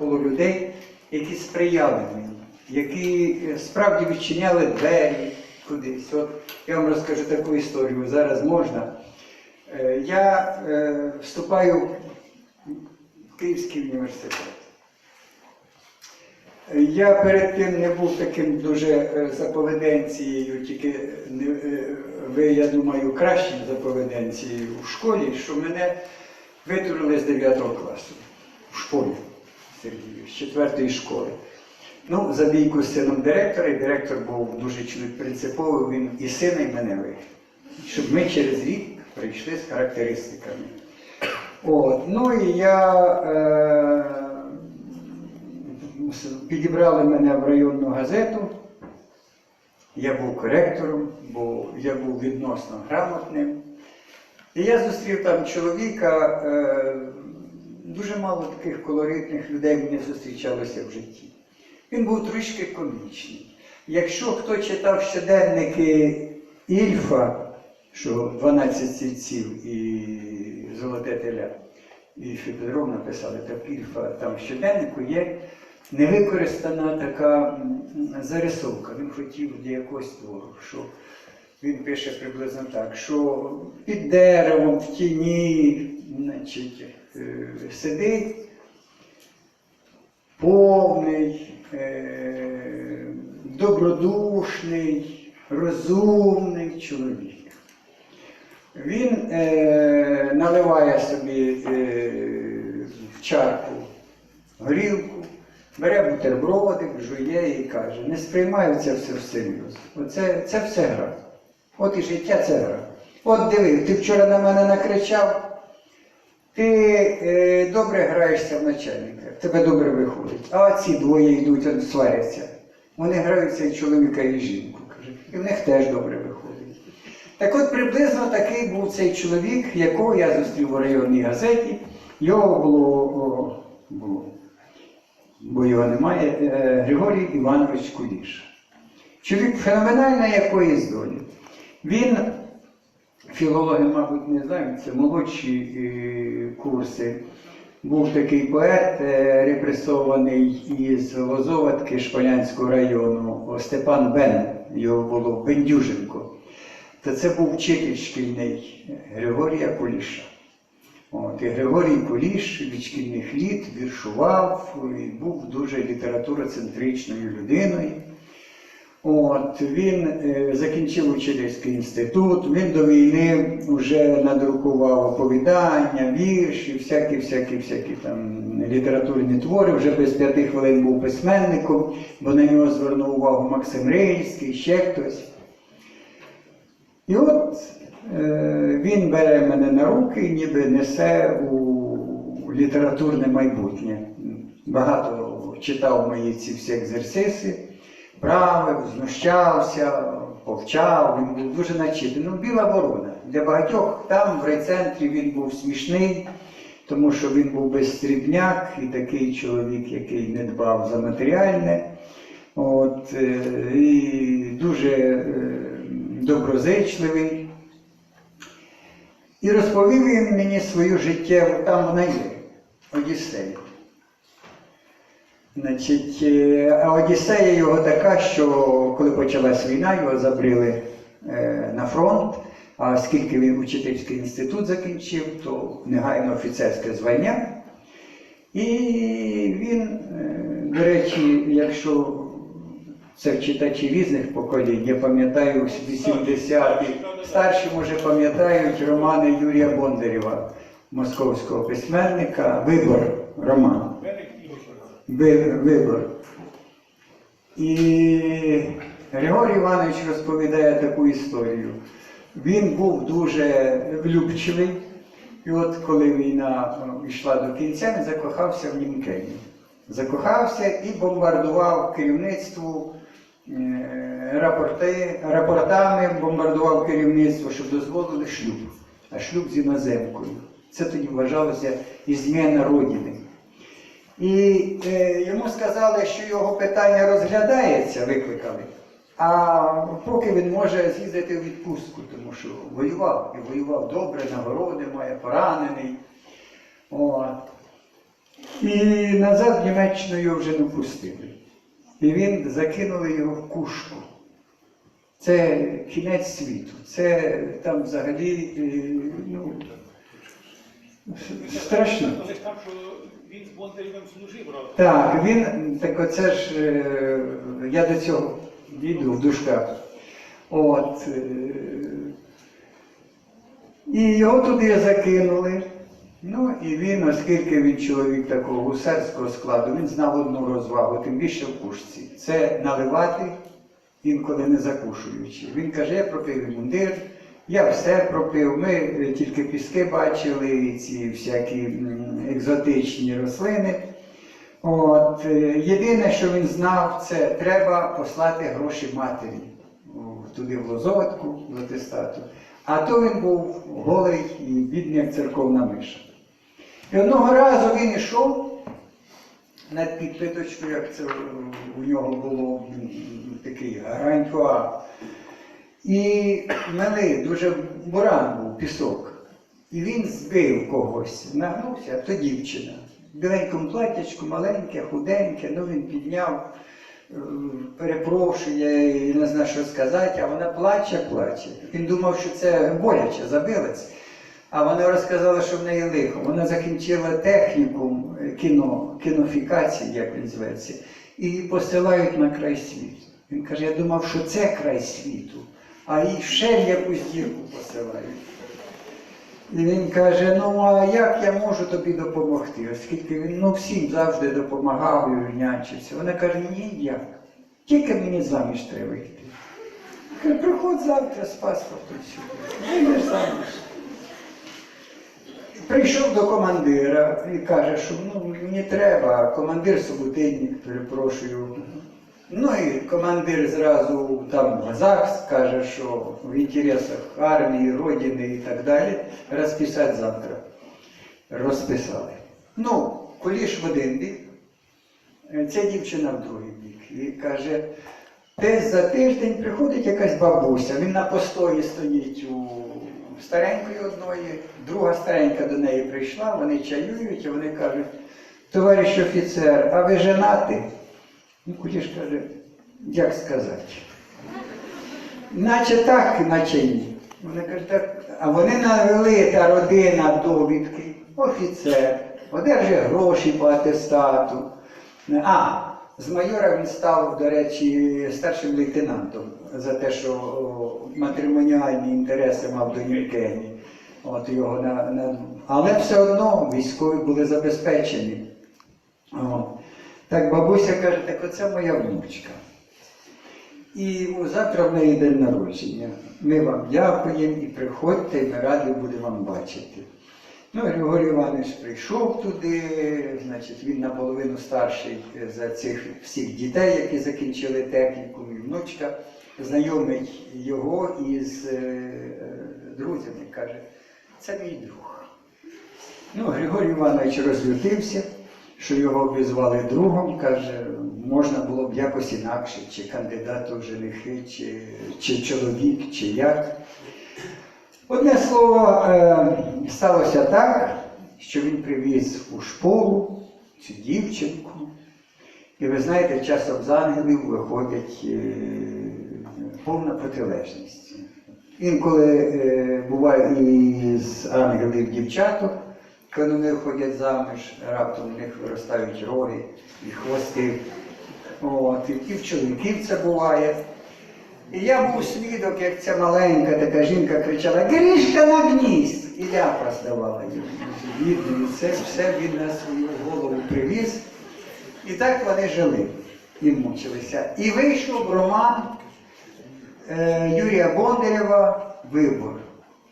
було людей, які сприяли мені, які е, справді відчиняли двері кудись. От я вам розкажу таку історію, зараз можна. Е, Я е, вступаю в Київський університет. Я перед тим не був таким дуже е, за поведенцією, тільки ви, я думаю, кращим за поведенцією в школі, що мене витурили з 9 класу в школі Сергію, з 4 школи. Ну, за бійку з сином директора, і директор був дуже чоловік принциповий, він і сина, і мене вигнав. Щоб ми через рік прийшли з характеристиками. От, ну і я е, підібрали мене в районну газету. Я був коректором, бо я був відносно грамотним. І я зустрів там чоловіка, е, дуже мало таких колоритних людей мені зустрічалося в житті. Він був трішки комічний. Якщо хто читав щоденники Ільфа, що 12 сільців і Золоте теля, і Федоров написали, так Ільфа, там в щоденнику є невикористана така зарисовка. Він хотів для якогось твору, що він пише приблизно так, що під деревом, в тіні, значить, сидить повний, е, добродушний, розумний чоловік. Він е, наливає собі е, в чарку горілку, бере бутербродик, жує і каже, не сприймаю це все всерйоз. Оце це все гра. От і життя це гра. От диви, ти вчора на мене накричав, ти е, добре граєшся в начальника, тебе добре виходить. А ці двоє йдуть, сваряться. Вони граються і чоловіка, і жінку. Каже, і в них теж добре виходить. Так от приблизно такий був цей чоловік, якого я зустрів у районній газеті. Його було, було бо його немає, е, Григорій Іванович Куліш. Чоловік феноменальної якоїсь долі. Він, філологи, мабуть, не знають, це молодші е, курси. Був такий поет, е, репресований із Лозоватки Шполянського району, Степан Бен, його було Бендюженко. То це був вчитель шкільний Григорія Куліша. От, і Григорій Куліш від шкільних літ віршував і був дуже літературоцентричною людиною. От, він е, закінчив учительський інститут, він до війни вже надрукував оповідання, вірші, всякі, всякі, всякі там літературні твори, вже без п'яти хвилин був письменником, бо на нього звернув увагу Максим Рильський, ще хтось. І от е, він бере мене на руки і ніби несе у літературне майбутнє. Багато читав мої ці всі екзерсиси, правив, знущався, повчав, він був дуже начитаний. Ну, біла ворона. Для багатьох там в райцентрі він був смішний, тому що він був безстрібняк і такий чоловік, який не дбав за матеріальне. От, е, і дуже е, доброзичливий. І розповів він мені свою життєву, там вона є, Одіссею. Значить, е, а Одіссея його така, що коли почалась війна, його забрили е, на фронт. А оскільки він учительський інститут закінчив, то негайно офіцерське звання. І він, е, до речі, якщо це читачі різних поколінь, я пам'ятаю 80-ті, старші, може, пам'ятають романи Юрія Бондарєва, московського письменника, Вибор роман. Ви- Вибор. І Григорій Іванович розповідає таку історію. Він був дуже влюбчивий. І от коли війна е, йшла до кінця, він закохався в Німкені. Закохався і бомбардував керівництву е, рапорти, рапортами, бомбардував керівництво, щоб дозволили шлюб. А шлюб з іноземкою. Це тоді вважалося і зміна родини. І е, йому сказали, що його питання розглядається, викликали. А поки він може з'їздити у відпустку, тому що воював і воював добре, нагороди має, поранений. От. І назад в Німеччину його вже не пустили. І він закинули його в кушку. Це кінець світу. Це там взагалі е, ну, страшно. Він з Бондарєвим служив разом. Так, він, так оце ж, е, я до цього дійду в дужках. От. е, І його туди закинули. Ну і він, оскільки він чоловік такого гусарського складу, він знав одну розвагу, тим більше в пушці. Це наливати, інколи не закушуючи. Він каже, я пропив мундир, я все пропив. Ми е, тільки піски бачили, і ці всякі екзотичні рослини. От, е, єдине, що він знав, це треба послати гроші матері туди в Лозоватку, в атестату. А то він був голий і бідний, як церковна миша. І одного разу він йшов над підпиточкою, як це у нього було такий гранькоа. І милий, дуже буран був пісок. І він збив когось, нагнувся, а то дівчина. Біленькому платтячку, маленьке, худеньке, ну він підняв, е, перепрошує, не знає, що сказати, а вона плаче, плаче. Він думав, що це боляче, забилась. А вона розказала, що в неї лихо. Вона закінчила технікум кіно, кінофікації, як він зветься, і посилають на край світу. Він каже, я думав, що це край світу, а її ще в якусь дірку посилають. І він каже, ну а як я можу тобі допомогти? Оскільки він ну, всім завжди допомагав і нянчився. Вона каже, ніяк. Тільки мені заміж треба йти. Каже, приходь завтра з паспортом сюди. Вийдеш заміж. Прийшов до командира і каже, що ну, мені треба, командир собутильник, перепрошую. Ну і командир зразу там в ЗАГС каже, що в інтересах армії, Родини і так далі розписати завтра. Розписали. Ну, Куліш в один бік, е, ця дівчина в другий бік. І каже, десь за тиждень приходить якась бабуся, він на постої стоїть у старенької одної, друга старенька до неї прийшла, вони чаюють, і вони кажуть, товариш офіцер, а ви женатий? Ну, Куліш каже, як сказати? Наче так, наче ні. Вони кажуть, так, а вони навели та родина довідки, офіцер, одержує гроші по атестату. А, з майора він став, до речі, старшим лейтенантом за те, що матримоніальні інтереси мав до Нікені. От його на, на... Але все одно військові були забезпечені. О. Так бабуся каже, так оце моя внучка. І завтра в неї день народження. Ми вам дякуємо і приходьте, і ми раді будемо вам бачити. Ну, Григорій Іванович прийшов туди, значить, він наполовину старший за цих всіх дітей, які закінчили технікум, і внучка знайомить його із е, друзями, каже, це мій друг. Ну, Григорій Іванович розлютився, що його обізвали другом, каже, можна було б якось інакше, чи кандидат у женихи, чи, чи чоловік, чи як. Одне слово, е, сталося так, що він привіз у школу цю дівчинку. І ви знаєте, часом з ангелів виходять е, повна протилежність. Інколи е, буває і з ангелів дівчаток, коли вони виходять заміж, раптом у них виростають роги і хвости. От, і в чоловіків це буває. І я був свідок, як ця маленька така жінка кричала Грішка на гнізд! І ляпа здавала йому. Бідний, це все він на свою голову привіз. І так вони жили і мучилися. І вийшов роман е, Юрія Бондарєва Вибор.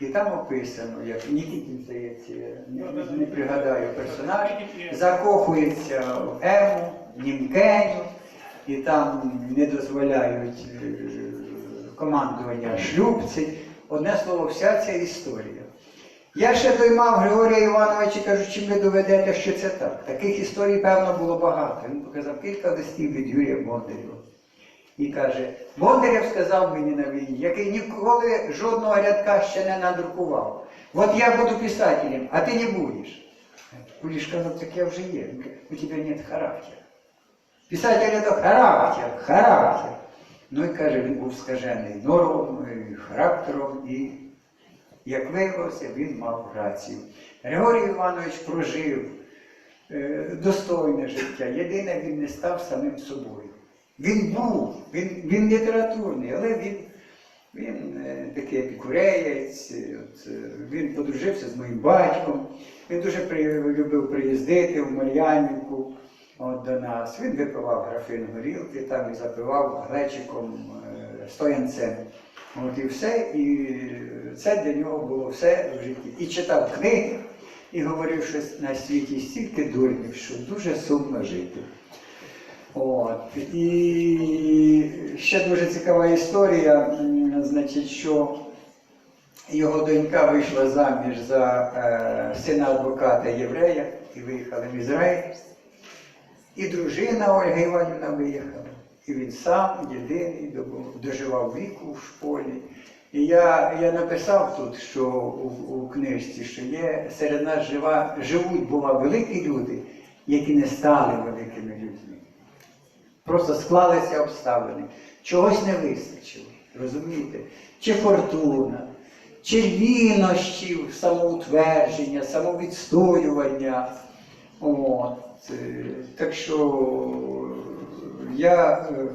І там описано, як Нікітін, здається, я не, не пригадаю персонаж, закохується в Ему, Німкеню, і там не дозволяють е, командування шлюбці. Одне слово, вся ця історія. Я ще доймав Григорія Івановича, кажу, чим ви доведете, що це так. Таких історій, певно, було багато. Він показав кілька листів від Юрія Бондарєва. І каже, Бондарєв сказав мені на війні, який ніколи жодного рядка ще не надрукував. От я буду писателем, а ти не будеш. Куліш казав, так я вже є. У тебе нет характера. Писатель это характер, характер. Ну і каже, він був скажений норовом, і характером, і, як виявилося, він мав рацію. Григорій Іванович прожив е, достойне життя. Єдине, він не став самим собою. Він був, він, він літературний, але він, він е, такий епікуреєць, е, от, е, він подружився з моїм батьком, він дуже при, любив приїздити в Мар'янівку до нас. Він випивав графин горілки, там і запивав глечиком, стоянцем. От і все, і це для нього було все в житті. І читав книги, і говорив, що на світі стільки дурнів, що дуже сумно жити. От. І ще дуже цікава історія, значить, що його донька вийшла заміж за е, сина адвоката єврея і виїхали в Ізраїль. І дружина Ольга Іванівна виїхала. І він сам єдиний доживав віку в школі. І я, я написав тут, що у, у книжці, що є серед нас жива, живуть, бува, великі люди, які не стали великими людьми. Просто склалися обставини. Чогось не вистачило. Розумієте? Чи фортуна, чи лінощів, самоутвердження, самовідстоювання. От. е, Так що я, е,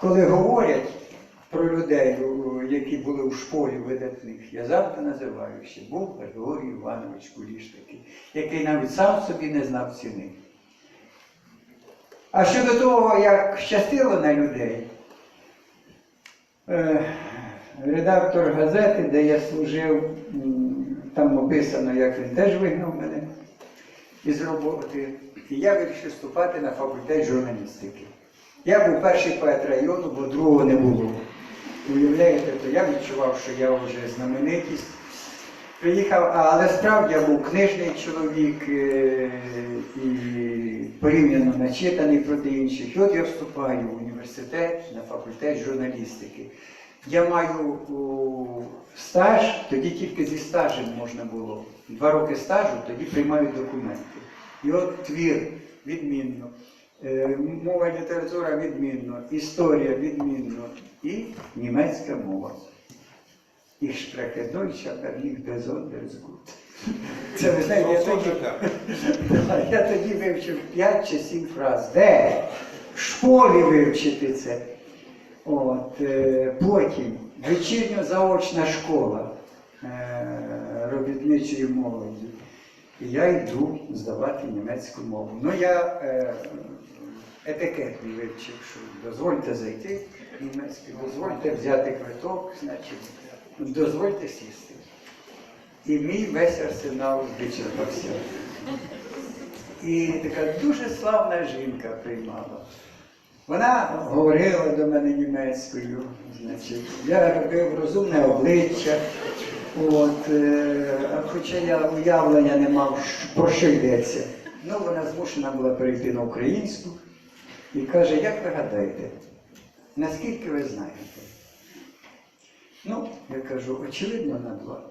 коли говорять про людей, які були у школі видатних, я завжди називаю, що був Григорій Іванович Куліш такий, який навіть сам собі не знав ціни. А щодо того, як щастило на людей, е, редактор газети, де я служив, там описано, як він теж вигнав мене із роботи. І я вирішив вступати на факультет журналістики. Я був перший поет району, бо другого не було. Уявляєте, то я відчував, що я вже знаменитість. Приїхав, але справді я був книжний чоловік е, і порівняно начитаний проти інших. І от я вступаю в університет на факультет журналістики. Я маю стаж, тоді тільки зі стажем можна було. Два роки стажу, тоді приймають документи. І от твір відмінно, е, мова і література відмінно, історія відмінно і німецька мова. Ich spreche Deutsch, aber nicht besonders gut. Це ви знаєте, я тоді, я тоді вивчив 5 чи 7 фраз. Де? В школі вивчити це. От, е, потім вечірньо-заочна школа е, робітничої молоді. І я йду здавати німецьку мову. Ну я е, етикетний вивчив, що дозвольте зайти в німецький, дозвольте взяти квиток, значить, дозвольте сісти. І мій весь арсенал вичерпався. І така дуже славна жінка приймала. Вона говорила до мене німецькою, значить, я робив розумне обличчя, от, е, хоча я уявлення не мав, про що йдеться. Ну, вона змушена була перейти на українську і каже, як ви гадаєте, наскільки ви знаєте? Ну, я кажу, очевидно, на два.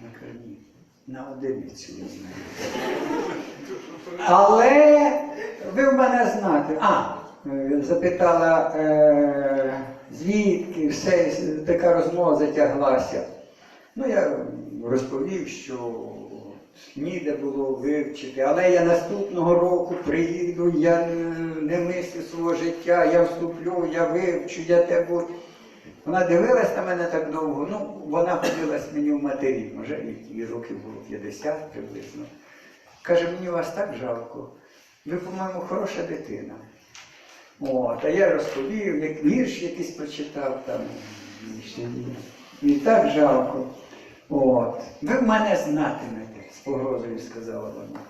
Вона каже, ні, на одиницю ви знаєте. Але ви в мене знати. А, е, запитала, е, звідки все, така розмова затяглася. Ну, я розповів, що ніде було вивчити, але я наступного року приїду, я не мислю свого життя, я вступлю, я вивчу, я те буду. Вона дивилась на мене так довго, ну, вона ходилась мені в матері, може, їй років було 50 приблизно. Каже, мені вас так жалко. Ви, по-моєму, хороша дитина. От, а я розповів, як вірш якийсь прочитав там. І так жалко. От. Ви мене знатимете, з погрозою сказала вона.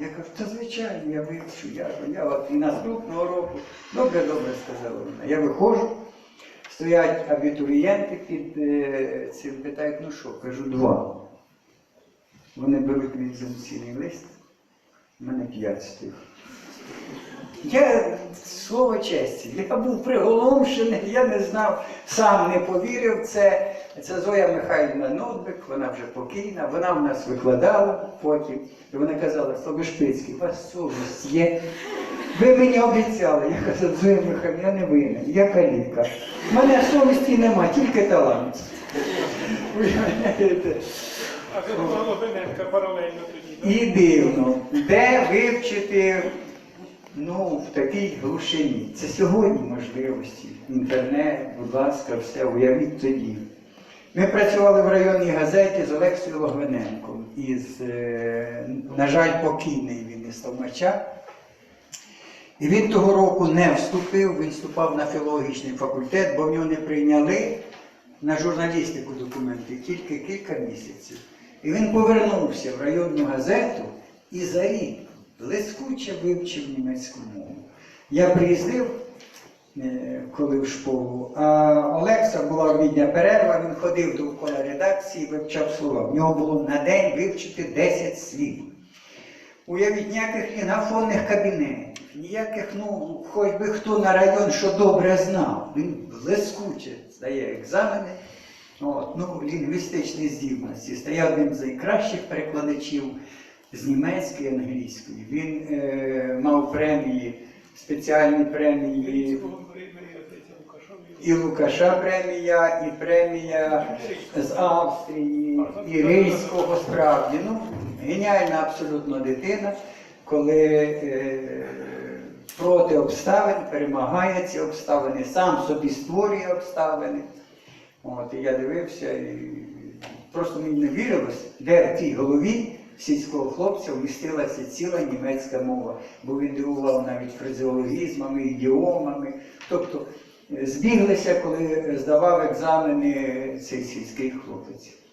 Я кажу, та звичайно, я вивчу, я, я от і наступного року. Добре, добре, сказала вона. Я виходжу, стоять абітурієнти під е, цим, питають, ну що, кажу, два. Вони беруть мій замцільний лист, в мене п'ять стих. Я слово честі. Я був приголомшений, я не знав, сам не повірив в це. Це Зоя Михайлівна Нотбик, вона вже покійна, вона в нас викладала потім. І вона казала, Слобошпицький, у вас совість є. Ви мені обіцяли. Я казав, Зоя Михайлівна, я не винен, я каліка. У мене совісті нема, тільки талант. А це була Логвиненка паралельно тоді. І дивно, де вивчити ну, в такій глушині. Це сьогодні можливості. Інтернет, будь ласка, все, уявіть тоді. Ми працювали в районній газеті з Олексією Логвиненком. Із, е, на жаль, покійний він із Товмача. І він того року не вступив, він вступав на філологічний факультет, бо в нього не прийняли на журналістику документи тільки кілька місяців. І він повернувся в районну газету і за рік блискуче вивчив німецьку мову. Я приїздив, е, коли в школу, а Олекса була обідня перерва, він ходив довкола редакції, вивчав слова. В нього було на день вивчити 10 слів. Уявіть, ніяких лінгофонних кабінетів, ніяких, ну, хоч би хто на район, що добре знав. Він блискуче здає екзамени. От, ну, лінгвістичні здібності. Стає одним з найкращих перекладачів з німецької англійської. Він е, мав премії, спеціальні премії. І Лукаша премія, і премія з Австрії, і Рильського справді. Ну, геніальна абсолютно дитина, коли е, проти обставин перемагає ці обставини, сам собі створює обставини. От, і я дивився, і просто мені не вірилось, де в тій голові сільського хлопця вмістилася ціла німецька мова, бо він дивував навіть фразеологізмами, ідіомами. Тобто е, збіглися, коли здавав екзамени цей сільський хлопець.